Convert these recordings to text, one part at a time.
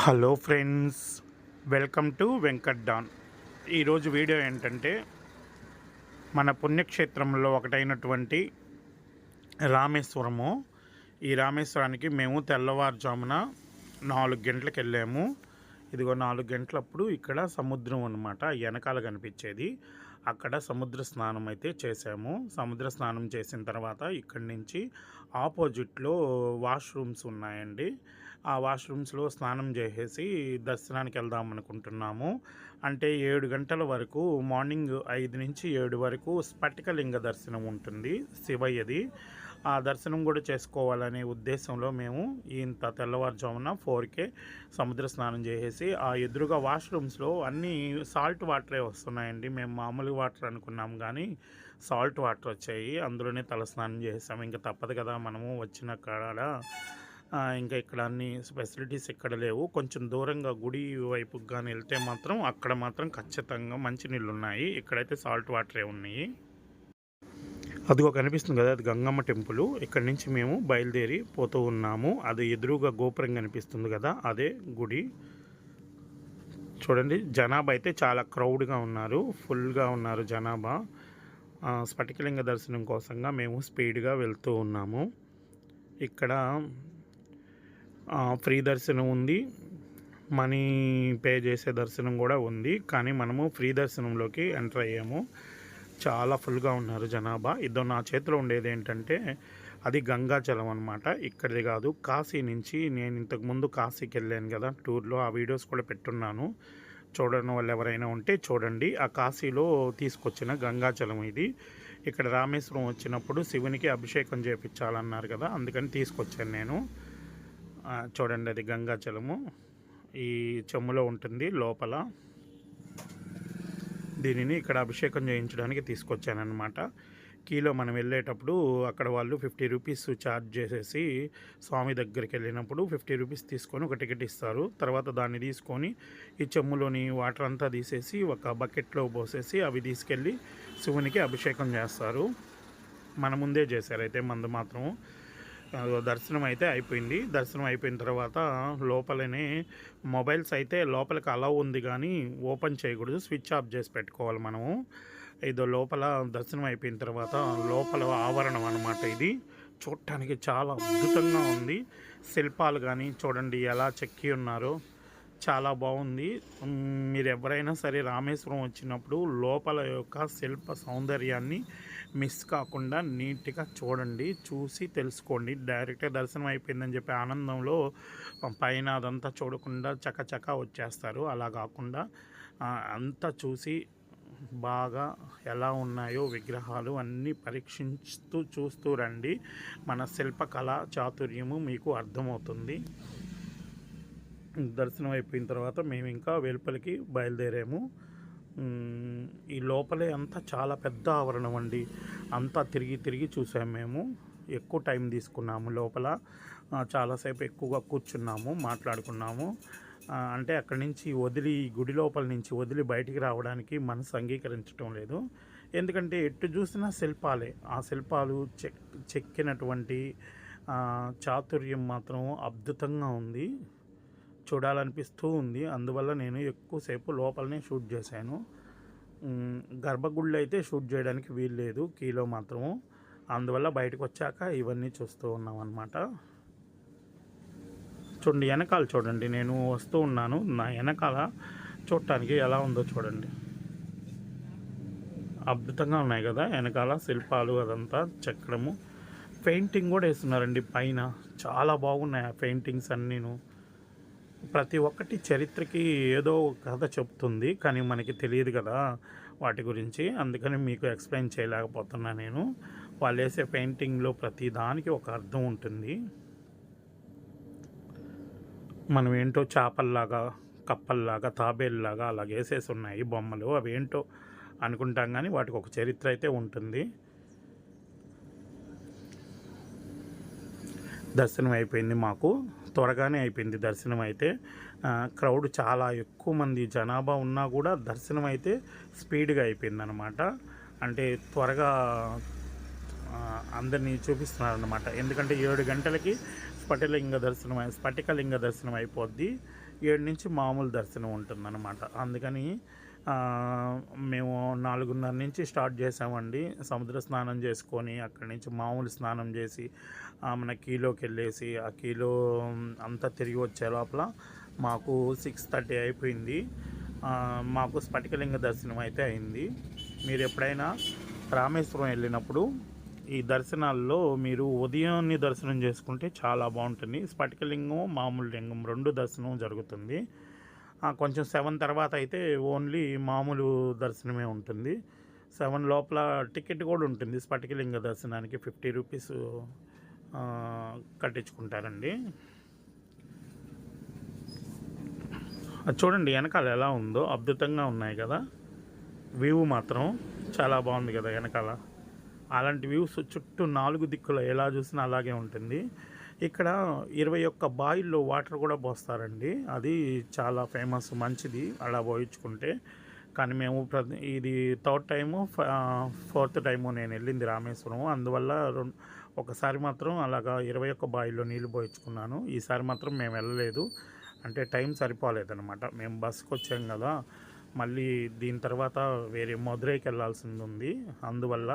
Hello friends welcome to Venkat Don. ఈరోజు video ఏంటంటే మన పుణ్యక్షేత్రంలో ఒకటైనటువంటి రామేశ్వరము. ఈ రామేశ్వరానికి మేము తెల్లవారుజామున నాలుగు గంటలకు వెళ్ళాము. ఇదిగో నాలుగు గంటలప్పుడు ఇక్కడ సముద్రం అనమాట వెనకాల కనిపించేది. అక్కడ సముద్ర స్నానం అయితే చేసాము సముద్ర స్నానం చేసిన తర్వాత ఇక్కడి నుంచి ఆపోజిట్లో వాష్రూమ్స్ ఉన్నాయండి. ఆ వాష్రూమ్స్లో స్నానం చేసేసి దర్శనానికి వెళ్దాం అనుకుంటున్నాము. అంటే ఏడు గంటల వరకు మార్నింగ్ ఐదు నుంచి ఏడు వరకు స్ఫటికలింగ దర్శనం ఉంటుంది శివయ్యది. ఆ దర్శనం కూడా చేసుకోవాలనే ఉద్దేశంలో మేము ఇంత తెల్లవారుజామున ఫోర్కే సముద్ర స్నానం చేసేసి ఆ ఎదురుగా వాష్రూమ్స్లో అన్నీ సాల్ట్ వాటరే వస్తున్నాయండి. మేము మామూలు వాటర్ అనుకున్నాం కానీ సాల్ట్ వాటర్ వచ్చాయి. అందులోనే తల స్నానం చేసాము ఇంకా తప్పదు కదా మనము వచ్చిన కాడ. ఇంకా ఇక్కడ అన్ని ఫెసిలిటీస్ ఇక్కడ లేవు. కొంచెం దూరంగా గుడి వైపుకి కానీ వెళ్తే మాత్రం అక్కడ మాత్రం ఖచ్చితంగా మంచి నీళ్ళు ఉన్నాయి ఇక్కడైతే సాల్ట్ వాటరే ఉన్నాయి. అదిగో కనిపిస్తుంది కదా అది గంగమ్మ టెంపుల్. ఇక్కడ నుంచి మేము బయలుదేరి పోతూ ఉన్నాము. అది ఎదురుగా గోపురం కనిపిస్తుంది కదా అదే గుడి. చూడండి జనాభా అయితే చాలా క్రౌడ్గా ఉన్నారు. ఫుల్గా ఉన్నారు జనాభా. స్ఫటికలింగ దర్శనం కోసంగా మేము స్పీడ్గా వెళ్తూ ఉన్నాము. ఇక్కడ ఫ్రీ దర్శనం ఉంది. మనీ పే చేసే దర్శనం కూడా ఉంది. కానీ మనము ఫ్రీ దర్శనంలోకి ఎంటర్ అయ్యాము. చాలా ఫుల్గా ఉన్నారు జనాభా. ఇద్దరు నా చేతిలో ఉండేది ఏంటంటే అది గంగాజలం అనమాట ఇక్కడిది కాదు కాశీ నుంచి నేను ఇంతకుముందు కాశీకి వెళ్ళాను కదా టూర్లో ఆ వీడియోస్ కూడా పెట్టున్నాను. చూడని వాళ్ళు ఎవరైనా ఉంటే చూడండి. ఆ కాశీలో తీసుకొచ్చిన గంగాజలం ఇది. ఇక్కడ రామేశ్వరం వచ్చినప్పుడు శివునికి అభిషేకం చేపించాలన్నారు కదా అందుకని తీసుకొచ్చాను నేను. చూడండి అది గంగాజలము ఈ చెమ్ములో ఉంటుంది లోపల. దీనిని ఇక్కడ అభిషేకం చేయించడానికి తీసుకొచ్చానమాట కీలో మనం వెళ్ళేటప్పుడు అక్కడ వాళ్ళు ఫిఫ్టీ రూపీస్ ఛార్జ్ చేసేసి స్వామి దగ్గరికి వెళ్ళినప్పుడు ఫిఫ్టీ రూపీస్ తీసుకొని ఒక టికెట్ ఇస్తారు. తర్వాత దాన్ని తీసుకొని ఈ చెమ్ములోని వాటర్ అంతా తీసేసి ఒక బకెట్లో పోసేసి అవి తీసుకెళ్ళి శివునికి అభిషేకం చేస్తారు. మన ముందే చేశారు అయితే మందు మాత్రం దర్శనం అయితే అయిపోయింది. దర్శనం అయిపోయిన తర్వాత లోపలనే మొబైల్స్ అయితే లోపలికి అలా ఉంది కానీ ఓపెన్ చేయకూడదు. స్విచ్ ఆఫ్ చేసి పెట్టుకోవాలి మనము. ఇదో లోపల దర్శనం అయిపోయిన తర్వాత లోపల ఆవరణం అన్నమాట ఇది. చూడటానికి చాలా అద్భుతంగా ఉంది. శిల్పాలు కానీ చూడండి ఎలా చెక్కి ఉన్నారో. చాలా బాగుంది. మీరు ఎవరైనా సరే రామేశ్వరం వచ్చినప్పుడు లోపల యొక్క శిల్ప సౌందర్యాన్ని మిస్ కాకుండా నీట్గా చూడండి చూసి తెలుసుకోండి. డైరెక్ట్గా దర్శనం అయిపోయిందని చెప్పి ఆనందంలో పైన అదంతా చూడకుండా చకచక వచ్చేస్తారు. అలా కాకుండా అంతా చూసి బాగా ఎలా ఉన్నాయో విగ్రహాలు అన్నీ పరీక్షిస్తూ చూస్తూ రండి. మన శిల్పకళ చాతుర్యము మీకు అర్థమవుతుంది. దర్శనం అయిపోయిన తర్వాత మేము ఇంకా వెలుపలికి బయలుదేరాము ఈ లోపలే అంతా చాలా పెద్ద ఆవరణం అండి. అంతా తిరిగి తిరిగి చూసాము మేము. ఎక్కువ టైం తీసుకున్నాము లోపల. చాలాసేపు ఎక్కువగా కూర్చున్నాము మాట్లాడుకున్నాము. అంటే అక్కడి నుంచి వదిలి గుడి లోపల నుంచి వదిలి బయటికి రావడానికి మనసు అంగీకరించడం లేదు. ఎందుకంటే ఎటు చూసినా శిల్పాలే. ఆ శిల్పాలు చెక్ చెక్కినటువంటి చాతుర్యం మాత్రం అద్భుతంగా ఉంది. చూడాలనిపిస్తూ ఉంది. అందువల్ల నేను ఎక్కువసేపు లోపలనే షూట్ చేశాను. గర్భగుళ్ళు అయితే షూట్ చేయడానికి వీలు లేదు కీలో మాత్రము. అందువల్ల బయటకు వచ్చాక ఇవన్నీ చూస్తూ ఉన్నాం అనమాట చూడండి వెనకాల చూడండి. నేను వస్తూ ఉన్నాను. నా వెనకాల చూడటానికి ఎలా ఉందో చూడండి. అద్భుతంగా ఉన్నాయి కదా. వెనకాల శిల్పాలు అదంతా చెక్కడము పెయింటింగ్ కూడా వేస్తున్నారండి పైన. చాలా బాగున్నాయి ఆ పెయింటింగ్స్ అన్నీను. ప్రతి ఒక్కటి చరిత్రకి ఏదో ఒక కథ చెప్తుంది కానీ మనకి తెలియదు కదా వాటి గురించి. అందుకని మీకు ఎక్స్ప్లెయిన్ చేయలేకపోతున్నా నేను. వాళ్ళు వేసే పెయింటింగ్లో ప్రతి దానికి ఒక అర్థం ఉంటుంది. మనం ఏంటో చేపల్లాగా కప్పల్లాగా తాబేల్లాగా అలా వేసేసి ఉన్నాయి బొమ్మలు. అవి ఏంటో అనుకుంటాం కానీ వాటికి ఒక చరిత్ర అయితే ఉంటుంది. దర్శనం అయిపోయింది మాకు. త్వరగానే అయిపోయింది దర్శనం అయితే. క్రౌడ్ చాలా ఎక్కువ మంది జనాభా ఉన్నా కూడా దర్శనం అయితే స్పీడ్గా అయిపోయింది అనమాట అంటే త్వరగా అందరినీ చూపిస్తున్నారనమాట ఎందుకంటే ఏడు గంటలకి స్ఫటికలింగ దర్శనం అయి- స్ఫటికలింగ దర్శనం అయిపోద్ది. ఏడు నుంచి మామూలు దర్శనం ఉంటుందన్నమాట. అందుకని మేము నాలుగున్నర నుంచి స్టార్ట్ చేసామండి. సముద్ర స్నానం చేసుకొని అక్కడి నుంచి మామూలు స్నానం చేసి మన కీలోకి వెళ్ళేసి ఆ కీలో అంతా తిరిగి వచ్చే లోపల మాకు సిక్స్ థర్టీ అయిపోయింది. మాకు స్ఫటికలింగ దర్శనం అయితే అయింది. మీరు ఎప్పుడైనా రామేశ్వరం వెళ్ళినప్పుడు ఈ దర్శనాల్లో మీరు ఉదయాన్నే దర్శనం చేసుకుంటే చాలా బాగుంటుంది. స్ఫటికలింగం మామూలు లింగం రెండు దర్శనం జరుగుతుంది. కొంచెం సెవెన్ తర్వాత అయితే ఓన్లీ మామూలు దర్శనమే ఉంటుంది. సెవెన్ లోపల టికెట్ కూడా ఉంటుంది. స్ఫటికలింగ దర్శనానికి ఫిఫ్టీ రూపీస్ కట్టించుకుంటారండి. అది చూడండి వెనకాల ఎలా ఉందో. అద్భుతంగా ఉన్నాయి కదా. వ్యూ మాత్రం చాలా బాగుంది కదా వెనకాల. అలాంటి వ్యూస్ చుట్టూ నాలుగు దిక్కుల ఎలా చూసినా అలాగే ఉంటుంది. ఇక్కడ ఇరవై ఒక్క బాయిల్లో వాటర్ కూడా పోస్తారండి. అది చాలా ఫేమస్ మంచిది అలా పోయించుకుంటే. కానీ మేము ఇది థర్డ్ టైము ఫోర్త్ టైము నేను వెళ్ళింది రామేశ్వరం అందువల్ల ఒకసారి మాత్రం అలాగా ఇరవై ఒక్క బాయిల్లో నీళ్ళు పోయించుకున్నాను. ఈసారి మాత్రం మేము వెళ్ళలేదు. అంటే టైం సరిపోలేదన్నమాట. మేము బస్కి వచ్చాం కదా. మళ్ళీ దీని తర్వాత వేరే మధురైకి వెళ్ళాల్సింది ఉంది అందువల్ల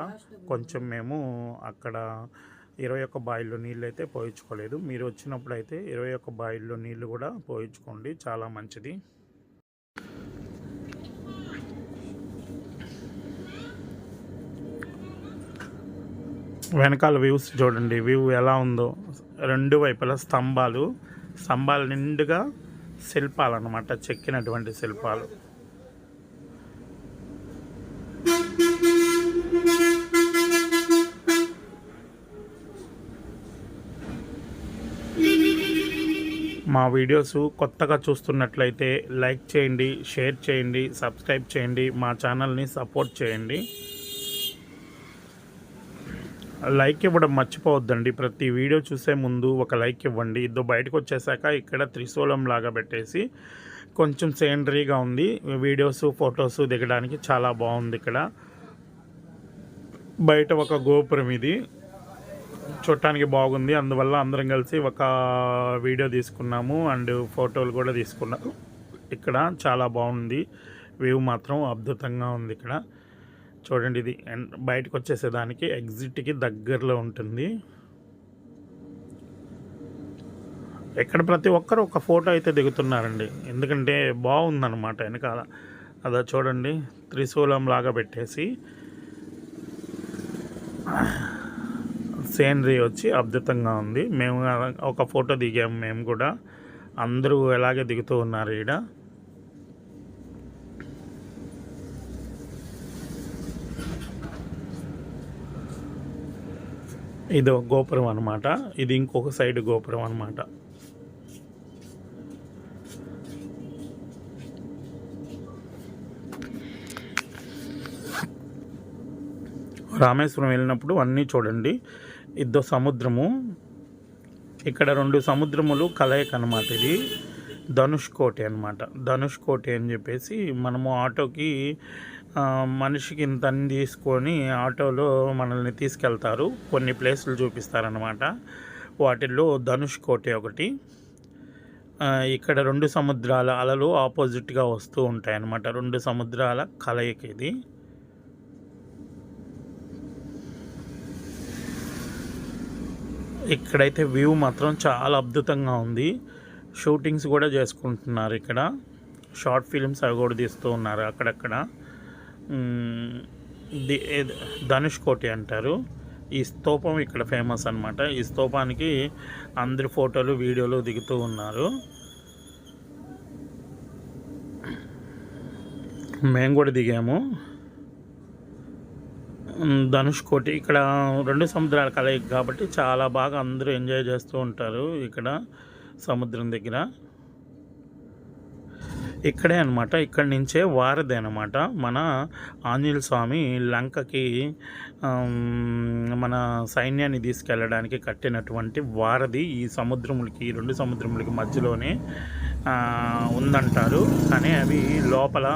కొంచెం మేము అక్కడ ఇరవై ఒక్క బాయిల్లో నీళ్ళు అయితే పోయించుకోలేదు. మీరు వచ్చినప్పుడు అయితే ఇరవై ఒక్క బాయిల్లో నీళ్ళు కూడా పోయించుకోండి. చాలా మంచిది. వెనకాల వ్యూస్ చూడండి. వ్యూ ఎలా ఉందో. రెండు వైపులా స్తంభాలు. స్తంభాలు నిండుగా శిల్పాలు అన్నమాట చెక్కినటువంటి శిల్పాలు. మా వీడియోస్ కొత్తగా చూస్తున్నట్లయితే లైక్ చేయండి షేర్ చేయండి సబ్స్క్రైబ్ చేయండి మా ఛానల్ని సపోర్ట్ చేయండి. లైక్ ఇవ్వడం మర్చిపోవద్దండి. ప్రతి వీడియో చూసే ముందు ఒక లైక్ ఇవ్వండి. ఇద్దరు బయటకు వచ్చేసాక ఇక్కడ త్రిశూలం లాగా పెట్టేసి కొంచెం సేనరీగా ఉంది. వీడియోస్ ఫొటోస్ దిగడానికి చాలా బాగుంది ఇక్కడ. బయట ఒక గోపురం ఇది. చూడటానికి బాగుంది. అందువల్ల అందరం కలిసి ఒక వీడియో తీసుకున్నాము అండ్ ఫోటోలు కూడా తీసుకున్నాము ఇక్కడ చాలా బాగుంది. వ్యూ మాత్రం అద్భుతంగా ఉంది ఇక్కడ. చూడండి ఇది. ఎన్- బయటకు వచ్చేసేదానికి ఎగ్జిట్కి దగ్గరలో ఉంటుంది. ఇక్కడ ప్రతి ఒక్కరు ఒక ఫోటో అయితే దిగుతున్నారండి. ఎందుకంటే బాగుందన్నమాట వెనకాల. అదా చూడండి. త్రిశూలం లాగా పెట్టేసి. సీనరీ వచ్చి అద్భుతంగా ఉంది. మేము ఒక ఫోటో దిగాము మేము కూడా. అందరూ ఎలాగే దిగుతూ ఉన్నారు ఈడ. ఇది ఒక గోపురం అనమాట ఇది ఇంకొక సైడ్ గోపురం అనమాట రామేశ్వరం వెళ్ళినప్పుడు అన్నీ చూడండి. ఇద్దో సముద్రము. ఇక్కడ రెండు సముద్రములు కలయిక అనమాట ఇది. ధనుష్ కోటి అనమాట ధనుష్ కోటి అని చెప్పేసి మనము ఆటోకి మనిషికి ఇంతని తీసుకొని ఆటోలో మనల్ని తీసుకెళ్తారు. కొన్ని ప్లేసులు చూపిస్తారనమాట వాటిల్లో ధనుష్ కోటి ఒకటి. ఇక్కడ రెండు సముద్రాల అలలు ఆపోజిట్గా వస్తూ ఉంటాయి అన్నమాట రెండు సముద్రాల కలయిక ఇది. ఇక్కడైతే వ్యూ మాత్రం చాలా అద్భుతంగా ఉంది. షూటింగ్స్ కూడా చేసుకుంటున్నారు ఇక్కడ. షార్ట్ ఫిల్మ్స్ అవి కూడా తీస్తూ ఉన్నారు అక్కడక్కడ. ధనుష్ కోటి అంటారు. ఈ స్తూపం ఇక్కడ ఫేమస్ అన్నమాట. ఈ స్తూపానికి అందరి ఫోటోలు వీడియోలు దిగుతూ ఉన్నారు. మేము కూడా దిగాము. ధనుష్ కోటి. ఇక్కడ రెండు సముద్రాల కలయిక కాబట్టి చాలా బాగా అందరూ ఎంజాయ్ చేస్తూ ఉంటారు ఇక్కడ సముద్రం దగ్గర. ఇక్కడే అనమాట ఇక్కడి నుంచే వారధి అనమాట మన ఆంజనేయ స్వామి లంకకి మన సైన్యాన్ని తీసుకెళ్ళడానికి కట్టినటువంటి వారధి ఈ సముద్రములకి ఈ రెండు సముద్రములకి మధ్యలోనే ఉందంటారు. కానీ అవి లోపల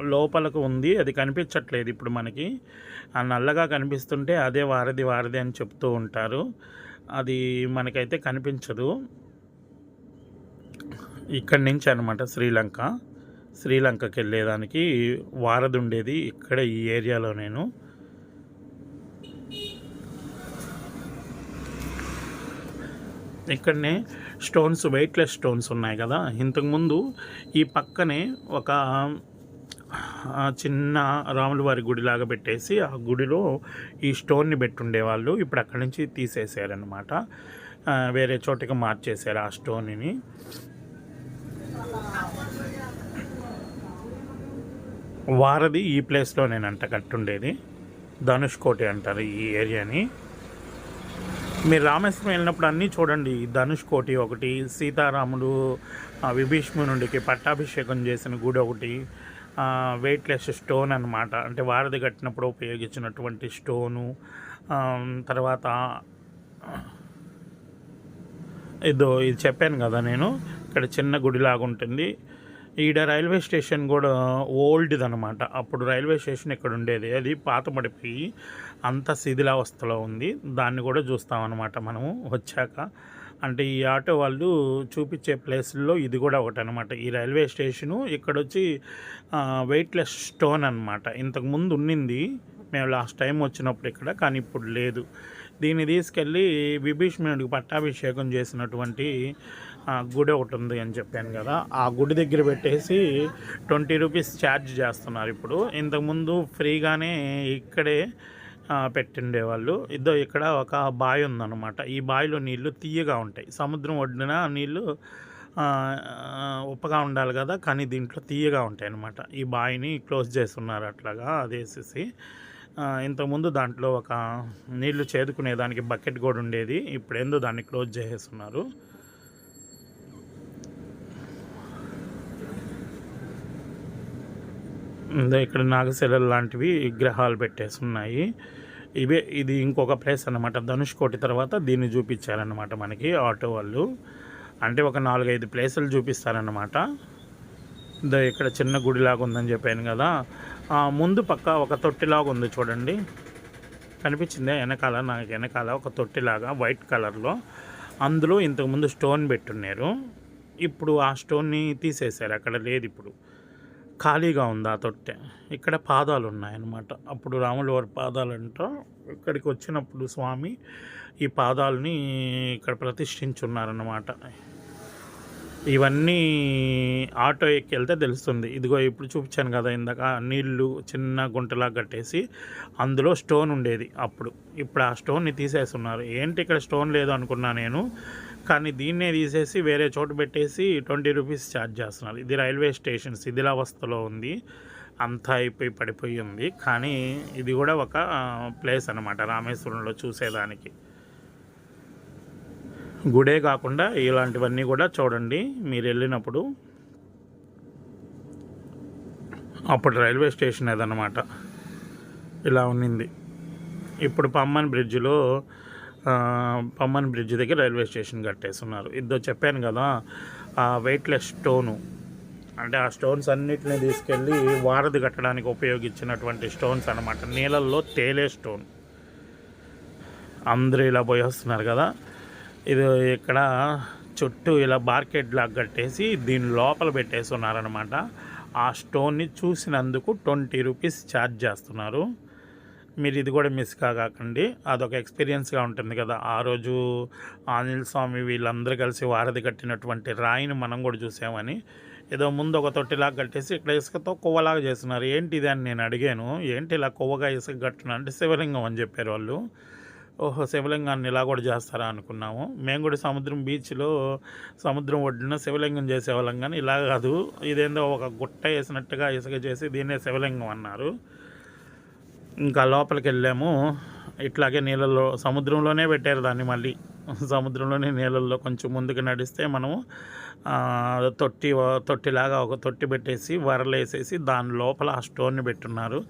లోపలకు ఉంది అది కనిపించట్లేదు ఇప్పుడు మనకి. ఆ నల్లగా కనిపిస్తుంటే అదే వారధి వారధి అని చెప్తూ ఉంటారు. అది మనకైతే కనిపించదు. ఇక్కడి నుంచి అనమాట శ్రీలంక. శ్రీలంకకి వెళ్ళేదానికి వారధి ఉండేది ఇక్కడ ఈ ఏరియాలో నేను. ఇక్కడనే స్టోన్స్ వెయిట్లెస్ స్టోన్స్ ఉన్నాయి కదా. ఇంతకుముందు ఈ పక్కనే ఒక చిన్న రాముల వారి గుడిలాగా పెట్టేసి ఆ గుడిలో ఈ స్టోన్ని పెట్టుండేవాళ్ళు ఇప్పుడు అక్కడి నుంచి తీసేసారనమాట వేరే చోటికి మార్చేశారు ఆ స్టోన్ని. వారధి ఈ ప్లేస్లో నేనంట కట్టుండేది. ధనుష్ కోటి అంటారు ఈ ఏరియాని. మీరు రామేశ్వరం వెళ్ళినప్పుడు అన్నీ చూడండి. ధనుష్ కోటి ఒకటి సీతారాముడు ఆ, విభీష్మునుడికి పట్టాభిషేకం చేసిన గుడి ఒకటి వెయిట్లెస్ స్టోన్ అనమాట అంటే వారధి కట్టినప్పుడు ఉపయోగించినటువంటి స్టోను తర్వాత ఇదో ఇది చెప్పాను కదా నేను. ఇక్కడ చిన్న గుడిలాగా ఉంటుంది. ఈడ రైల్వే స్టేషన్ కూడా ఓల్డ్ది అనమాట అప్పుడు రైల్వే స్టేషన్ ఇక్కడ ఉండేది. అది పాత పడిపోయి అంత శిథిలావస్థలో ఉంది. దాన్ని కూడా చూస్తామన్నమాట మనము వచ్చాక. అంటే ఈ ఆటో వాళ్ళు చూపించే ప్లేస్లో ఇది కూడా ఒకటి అనమాట ఈ రైల్వే స్టేషను ఇక్కడ వచ్చి వెయిట్లెస్ స్టోన్ అనమాట. ఇంతకుముందు ఉన్నింది. మేము లాస్ట్ టైం వచ్చినప్పుడు ఇక్కడ కానీ ఇప్పుడు లేదు. దీన్ని తీసుకెళ్ళి విభీష్ణుడికి పట్టాభిషేకం చేసినటువంటి గుడి ఒకటి ఉంది అని చెప్పాను కదా. ఆ గుడి దగ్గర పెట్టేసి ట్వంటీ రూపీస్ ఛార్జ్ చేస్తున్నారు ఇప్పుడు. ఇంతకుముందు ఫ్రీగానే ఇక్కడే పెట్టిండేవాళ్ళు. ఇదో ఇక్కడ ఒక బావి ఉందన్నమాట. ఈ బావిలో నీళ్ళు తీయగా ఉంటాయి. సముద్రం ఒడ్డున నీళ్ళు ఉప్పగా ఉండాలి కదా కానీ దీంట్లో తీయగా ఉంటాయి అన్నమాట ఈ బావిని క్లోజ్ చేస్తున్నారు అట్లాగా అదేసేసి. ఇంతకుముందు దాంట్లో ఒక నీళ్ళు చేదుకునే దానికి బకెట్ కూడా ఉండేది. ఇప్పుడు ఏందో దాన్ని క్లోజ్ చేసేస్తున్నారు. ఇక్కడ నాగశిలలు లాంటివి విగ్రహాలు పెట్టేసి ఉన్నాయి ఇవే ఇది ఇంకొక ప్లేస్ అన్నమాట. ధనుష్ కోటి తర్వాత దీన్ని చూపించారనమాట మనకి ఆటో వాళ్ళు. అంటే ఒక నాలుగైదు ప్లేసులు చూపిస్తారనమాట ఇక్కడ చిన్న గుడిలాగా ఉందని చెప్పాను కదా. ముందు పక్క ఒక తొట్టిలాగా ఉంది చూడండి. కనిపించింది? వెనకాల నాకు వెనకాల ఒక తొట్టిలాగా వైట్ కలర్లో. అందులో ఇంతకుముందు స్టోన్ పెట్టున్నారు. ఇప్పుడు ఆ స్టోన్ని తీసేశారు. అక్కడ లేదు ఇప్పుడు. ఖాళీగా ఉంది ఆ తొట్టె. ఇక్కడ పాదాలు ఉన్నాయన్నమాట అప్పుడు రాముల వారి పాదాలు అంట ఇక్కడికి వచ్చినప్పుడు స్వామి ఈ పాదాలని ఇక్కడ ప్రతిష్ఠించున్నారన్నమాట. ఇవన్నీ ఆటో ఎక్కి వెళ్తే తెలుస్తుంది. ఇదిగో ఇప్పుడు చూపించాను కదా ఇందాక నీళ్ళు చిన్న గుంటలా కట్టేసి అందులో స్టోన్ ఉండేది అప్పుడు. ఇప్పుడు ఆ స్టోన్ని తీసేస్తున్నారు. ఏంటి ఇక్కడ స్టోన్ లేదు అనుకున్నా నేను. కానీ దీన్నే తీసేసి వేరే చోటు పెట్టేసి ట్వంటీ రూపీస్ ఛార్జ్ చేస్తున్నారు. ఇది రైల్వే స్టేషన్ శిథిలావస్థలో ఉంది. అంతా అయిపోయి పడిపోయి ఉంది. కానీ ఇది కూడా ఒక ప్లేస్ అనమాట రామేశ్వరంలో చూసేదానికి. గుడే కాకుండా ఇలాంటివన్నీ కూడా చూడండి. మీరు వెళ్ళినప్పుడు అప్పుడు రైల్వే స్టేషన్ ఏదన్నమాట ఇలా ఉన్నింది. ఇప్పుడు పమ్మన్ బ్రిడ్జ్లో పమ్మన్ బ్రిడ్జ్ దగ్గర రైల్వే స్టేషన్ కట్టేస్తున్నారు. ఇద్దరు చెప్పాను కదా ఆ వెయిట్లెస్ స్టోను అంటే ఆ స్టోన్స్ అన్నిటిని తీసుకెళ్ళి వారధి కట్టడానికి ఉపయోగించినటువంటి స్టోన్స్ అనమాట నీళ్ళల్లో తేలే స్టోన్ అందరూ ఇలా పోయి వస్తున్నారు కదా. ఇది ఇక్కడ చుట్టూ ఇలా బార్కెట్ లాగా కట్టేసి దీని లోపల పెట్టేసి ఉన్నారనమాట ఆ స్టోన్ని చూసినందుకు ట్వంటీ రూపీస్ ఛార్జ్ చేస్తున్నారు. మీరు ఇది కూడా మిస్ కాకండి. అదొక ఎక్స్పీరియన్స్గా ఉంటుంది కదా. ఆ రోజు ఆంజనేయ స్వామి వీళ్ళందరూ కలిసి వారధి కట్టినటువంటి రాయిని మనం కూడా చూసామని. ఏదో ముందు ఒక తొట్టిలాగా కట్టేసి ఇక్కడ ఇసుకతో కొవ్వలాగా చేస్తున్నారు. ఏంటి ఇది అని నేను అడిగాను. ఏంటి ఇలా కొవ్వగా ఇసుక కట్టిన అంటే శివలింగం అని చెప్పారు వాళ్ళు. ఓహో శివలింగాన్ని ఇలా కూడా చేస్తారా అనుకున్నాము. మేము కూడా సముద్రం బీచ్లో సముద్రం ఒడ్డున శివలింగం చేసేవాళ్ళం కానీ ఇలా కాదు. ఇదేందో ఒక గుట్ట వేసినట్టుగా ఇసుక చేసి దీన్నే శివలింగం అన్నారు. ఇంకా లోపలికి వెళ్ళాము ఇట్లాగే నీళ్ళల్లో సముద్రంలోనే పెట్టారు దాన్ని మళ్ళీ. సముద్రంలోనే నీళ్ళల్లో కొంచెం ముందుకు నడిస్తే మనము తొట్టి తొట్టిలాగా ఒక తొట్టి పెట్టేసి వరలేసేసి దాని లోపల ఆ స్టోన్ని పెట్టున్నారు.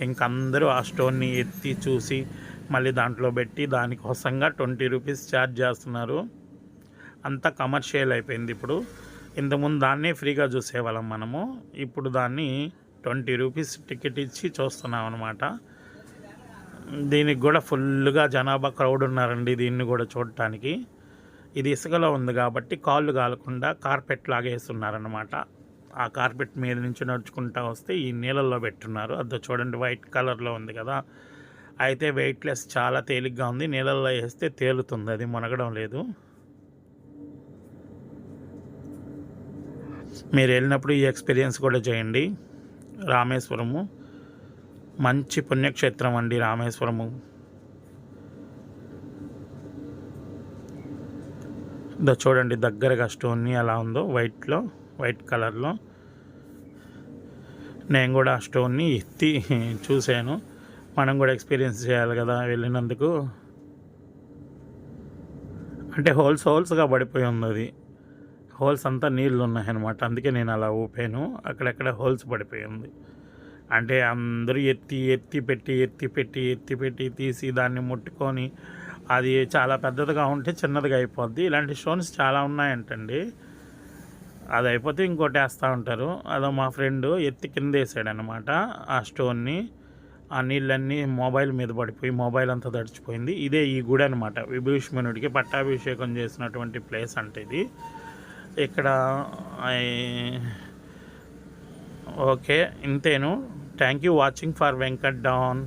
ఇంకందరూ ఆ స్టోన్ని ఎత్తి చూసి మళ్ళీ దాంట్లో పెట్టి దానికోసంగా ట్వంటీ రూపీస్ ఛార్జ్ చేస్తున్నారు. అంతా కమర్షియల్ అయిపోయింది ఇప్పుడు. ఇంతకుముందు దాన్నే ఫ్రీగా చూసేవాళ్ళం మనము. ఇప్పుడు దాన్ని ట్వంటీ రూపీస్ టికెట్ ఇచ్చి చూస్తున్నాం అనమాట దీనికి కూడా ఫుల్గా జనాభా క్రౌడ్ ఉన్నారండి దీన్ని కూడా చూడటానికి. ఇది ఇసుకలో ఉంది కాబట్టి కాళ్ళు కాలకుండా కార్పెట్ లాగా వేస్తున్నారనమాట ఆ కార్పెట్ మీద నుంచి నడుచుకుంటా వస్తే ఈ నీళ్ళల్లో పెట్టున్నారు. అదో చూడండి వైట్ కలర్లో ఉంది కదా. అయితే వెయిట్లెస్ చాలా తేలిగ్గా ఉంది. నీళ్ళల్లో వేస్తే తేలుతుంది. అది మునగడం లేదు. మీరు వెళ్ళినప్పుడు ఈ ఎక్స్పీరియన్స్ కూడా చేయండి. రామేశ్వరము. మంచి పుణ్యక్షేత్రం అండి రామేశ్వరము. దా చూడండి దగ్గరగా స్టోన్ని ఎలా ఉందో వైట్లో వైట్ కలర్లో నేను కూడా ఆ స్టోన్ని ఎత్తి చూశాను. మనం కూడా ఎక్స్పీరియన్స్ చేయాలి కదా వెళ్ళినందుకు. అంటే హోల్స్ హోల్స్గా పడిపోయి ఉంది అది. హోల్స్ అంతా నీళ్ళు ఉన్నాయన్నమాట. అందుకే నేను అలా ఊపాను. అక్కడక్కడ హోల్స్ పడిపోయి ఉంది. అంటే అందరూ ఎత్తి ఎత్తి పెట్టి ఎత్తి పెట్టి ఎత్తి పెట్టి తీసి దాన్ని ముట్టుకొని అది చాలా పెద్దదిగా ఉంటే చిన్నదిగా అయిపోద్ది. ఇలాంటి స్టోన్స్ చాలా ఉన్నాయంటండి. అది అయిపోతే ఇంకోటి వేస్తూ ఉంటారు. అదో మా ఫ్రెండ్ ఎత్తి కింద వేసాడనమాట ఆ స్టోన్ని. ఆ నీళ్ళన్నీ మొబైల్ మీద పడిపోయి మొబైల్ అంతా తడిచిపోయింది. ఇదే ఈ గుడి అనమాట. విభీష్మనుడికి పట్టాభిషేకం చేసినటువంటి ప్లేస్ అంటే ఇది. ఇక్కడ ఐ- ఓకే ఇంతేను. Thank you watching for Venkat down